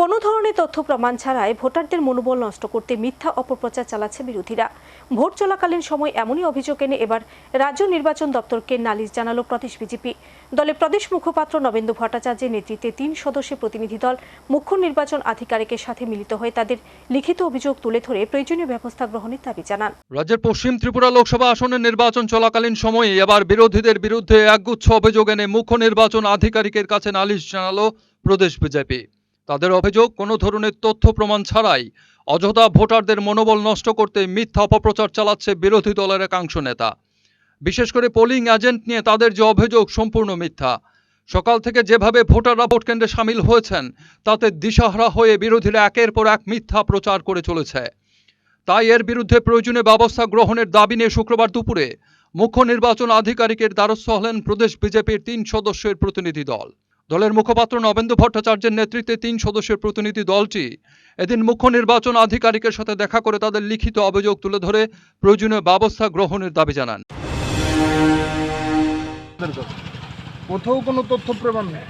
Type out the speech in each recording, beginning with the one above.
কোনো ধরনের তথ্য প্রমাণ ছাড়াই ভোটারদের মনোবল নষ্ট করতে মিথ্যা অপপ্রচার চালাচ্ছে বিরোধীরা। ভোট চলাকালীন সময় এমনই অভিযোগ এনে এবার রাজ্য নির্বাচন দপ্তরকে নালিশ জানালো প্রদেশ বিজেপি। দলের প্রদেশ মুখপাত্র নবেন্দু ভট্টাচার্যের নেতৃত্বে তিন সদস্যের প্রতিনিধি দল মুখ্য নির্বাচন আধিকারিকের সাথে মিলিত হয়ে তাদের লিখিত অভিযোগ তুলে ধরে প্রয়োজনীয় ব্যবস্থা গ্রহণের দাবি জানান। রাজ্যের পশ্চিম ত্রিপুরা লোকসভা আসনের নির্বাচন চলাকালীন সময়ে এবার বিরোধীদের বিরুদ্ধে একগুচ্ছ অভিযোগ এনে মুখ্য নির্বাচন আধিকারিকের কাছে নালিশ জানালো প্রদেশ বিজেপি। তাদের অভিযোগ, কোনো ধরনের তথ্য প্রমাণ ছাড়াই অযথা ভোটারদের মনোবল নষ্ট করতে মিথ্যা অপপ্রচার চালাচ্ছে বিরোধী দলের একাংশ নেতা। বিশেষ করে পোলিং এজেন্ট নিয়ে তাদের যে অভিযোগ সম্পূর্ণ মিথ্যা। সকাল থেকে যেভাবে ভোটাররা ভোট কেন্দ্রে সামিল হয়েছেন, তাতে দিশাহারা হয়ে বিরোধীরা একের পর এক মিথ্যা প্রচার করে চলেছে। তাই এর বিরুদ্ধে প্রয়োজনীয় ব্যবস্থা গ্রহণের দাবি নিয়ে শুক্রবার দুপুরে মুখ্য নির্বাচন আধিকারিকের দ্বারস্থ হলেন প্রদেশ বিজেপির তিন সদস্যের প্রতিনিধি দল। দলের মুখপাত্র নবেন্দু ভট্টাচার্যের নেতৃত্বে তিন সদস্যের প্রতিনিধি দলটি এদিন মুখ্য নির্বাচন আধিকারিকের সাথে দেখা করে তাদের লিখিত অভিযোগ তুলে ধরে প্রয়োজনীয় ব্যবস্থা গ্রহণের দাবি জানান। কোথাও কোনো তথ্য প্রমাণ নেই।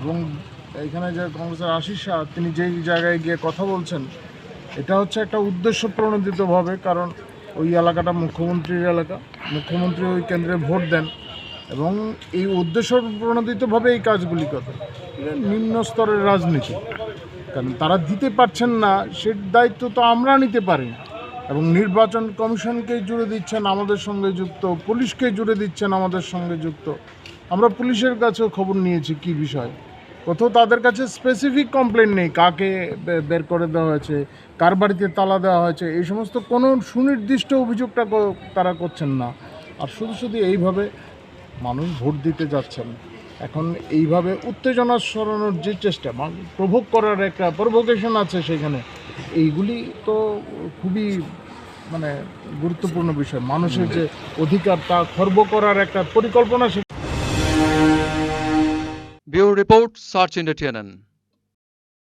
এবং এখানে যে কংগ্রেসের আশিস শাহ, তিনি যেই জায়গায় গিয়ে কথা বলছেন, এটা হচ্ছে একটা উদ্দেশ্য প্রণোদিতভাবে কারণ ওই এলাকাটা মুখ্যমন্ত্রীর এলাকা। মুখ্যমন্ত্রী ওই কেন্দ্রে ভোট দেন। এবং এই উদ্দেশ্য প্রণোদিতভাবে এই কাজগুলি করে। নিম্ন স্তরের রাজনীতি। কারণ তারা দিতে পারছেন না, সে দায়িত্ব তো আমরা নিতে পারি। এবং নির্বাচন কমিশনকে জুড়ে দিচ্ছেন, আমাদের সঙ্গে যুক্ত। পুলিশকে জুড়ে দিচ্ছেন, আমাদের সঙ্গে যুক্ত। আমরা পুলিশের কাছেও খবর নিয়েছি কি বিষয়। কোথাও তাদের কাছে স্পেসিফিক কমপ্লেন নেই, কাকে বের করে দেওয়া হয়েছে, কার বাড়িতে তালা দেওয়া হয়েছে, এই সমস্ত কোনো সুনির্দিষ্ট অভিযোগটা তারা করছেন না। আর শুধু শুধু এইভাবে মানুষ ভোট দিতে যাচ্ছেন। এখন এইভাবে উত্তেজনা সরানোর যে চেষ্টা প্রভোগ করার একটা প্রভোকেশন আছে সেখানে, এইগুলি তো খুবই মানে গুরুত্বপূর্ণ বিষয়। মানুষের যে অধিকার, তা খর্ব করার একটা পরিকল্পনা ব্যুরো রিপোর্ট, সার্চ ইন্ডিয়া